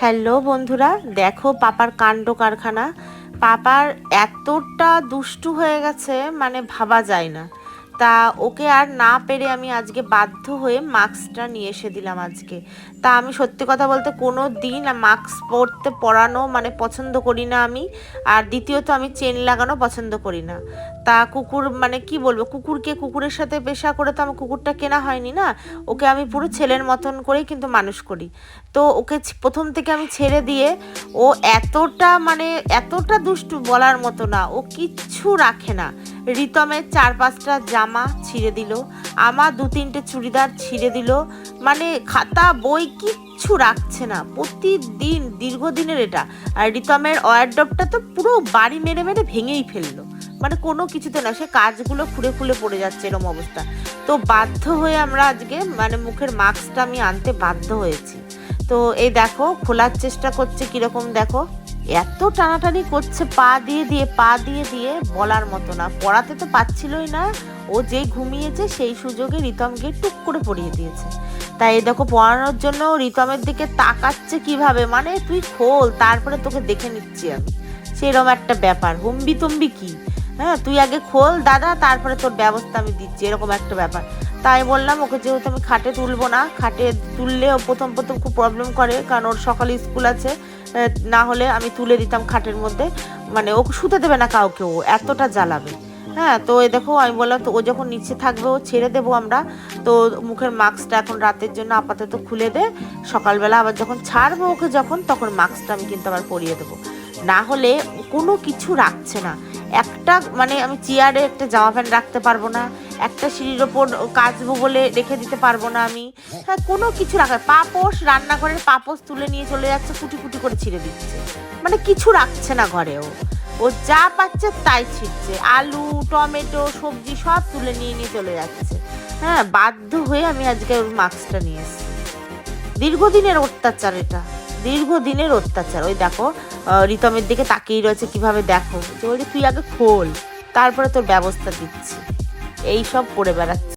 Hello বন্ধুরা, দেখো পাপার কাণ্ড কারখানা। পাপার এতটা দুষ্টু হয়ে গেছে মানে ভাবা যায় না। তা ওকে আর না পেরে আমি আজকে বাধ্য হয়ে মাস্কটা নিয়ে এসে দিলাম আজকে। তা আমি সত্যি কথা বলতে কোনো দিন মাস্ক পরতে, পরানো মানে পছন্দ করি না আমি। আর দ্বিতীয়ত আমি চেন লাগানো পছন্দ করি না। তা কুকুর মানে কি বলব? কুকুরকে কুকুরের সাথে পেশা করে তো আমার কুকুরটা কেনা হয়নি না? ওকে আমি পুরো ছেলের মতন করেই কিন্তু মানুষ করি। তো ওকে প্রথম থেকে আমি ছেড়ে দিয়ে ও এতটা মানে এতটা দুষ্টু বলার মতো না। ও কিচ্ছু রাখে না। রিতমের চার পাঁচটা জামা ছিঁড়ে দিল আমার দু তিনটে চুড়িদার ছিঁড়ে দিল। মানে খাতা, বই কিচ্ছু রাখছে না, প্রতিদিন, দীর্ঘদিনের এটা। আর রিতমের ওয়ারডপটা তো পুরো বাড়ি মেরে মেরে ভেঙেই ফেলল। মানে কোনো কিছুতে না, সে কাজগুলো খুলে খুলে পড়ে যাচ্ছে এরকম অবস্থা। তো বাধ্য হয়ে আমরা আজকে মানে মুখের মাস্কটা আমি আনতে বাধ্য হয়েছি। তো এই দেখো, খোলার চেষ্টা করছে কীরকম দেখো। এত টানাটানি করছে, পা দিয়ে দিয়ে, পা দিয়ে দিয়ে, বলার মতো না। পড়াতে তো পাচ্ছিলই না। ও যেই ঘুমিয়েছে, সেই সুযোগে রিতমকে টুক করে পড়িয়ে দিয়েছে। তাই এই দেখো, পড়ানোর জন্য রিতমের দিকে তাকাচ্ছে কীভাবে? মানে তুই খোল, তারপরে তোকে দেখে নিচ্ছি আমি। সেরকম একটা ব্যাপার। হুম্বি তুম্বি কি? হ্যাঁ তুই আগে খোল, দাদা, তারপরে তোর ব্যবস্থা আমি দিচ্ছি। এরকম একটা ব্যাপার। তাই বললাম, ওকে যেহেতু আমি খাটে তুলবো না, খাটে তুললে ও প্রথম প্রথম খুব প্রবলেম করে, কারণ ওর সকালে স্কুল আছে না হলে আমি তুলে দিতাম খাটের মধ্যে মানে ও শুতে দেবে না কাউকে ও, এতটা জ্বালাবে। হ্যাঁ তো এই দেখো, আমি বললাম, তো ও যখন নিচে থাকবে, ও ছেড়ে দেবো আমরা, তো মুখের মাস্কটা এখন রাতের জন্য আপাতত খুলে দে, সকালবেলা আবার যখন ছাড়বো ওকে যখন, তখন মাস্কটা আমি কিন্তু আবার পরিয়ে দেবো। না হলে কোনো কিছু রাখছে না। একটা মানে আমি চেয়ারে একটা জামা প্যান্ট রাখতে পারব না একটা সিঁড়ির ওপর কাচবো বলে রেখে দিতে পারব না আমি। হ্যাঁ কোনো কিছু রাখা পাপোশ রান্নাঘরের পাপোশ তুলে নিয়ে চলে যাচ্ছে কুটি কুটি করে ছিঁড়ে দিচ্ছে। মানে কিছু রাখছে না ঘরেও। ও যা পাচ্ছে তাই ছিঁড়ছে। আলু, টমেটো, সবজি সব তুলে নিয়ে নিয়ে চলে যাচ্ছে। হ্যাঁ বাধ্য হয়ে আমি আজকে ওর মাস্কটা নিয়ে এসেছি। দীর্ঘদিনের অত্যাচার এটা। দীর্ঘদিনের অত্যাচার। ওই দেখো রিতমের দিকে তাকিয়ে রয়েছে কীভাবে দেখো। যে বলছে তুই আগে খোল, তারপরে তোর ব্যবস্থা দিচ্ছি। এই সব করে বেড়াচ্ছে।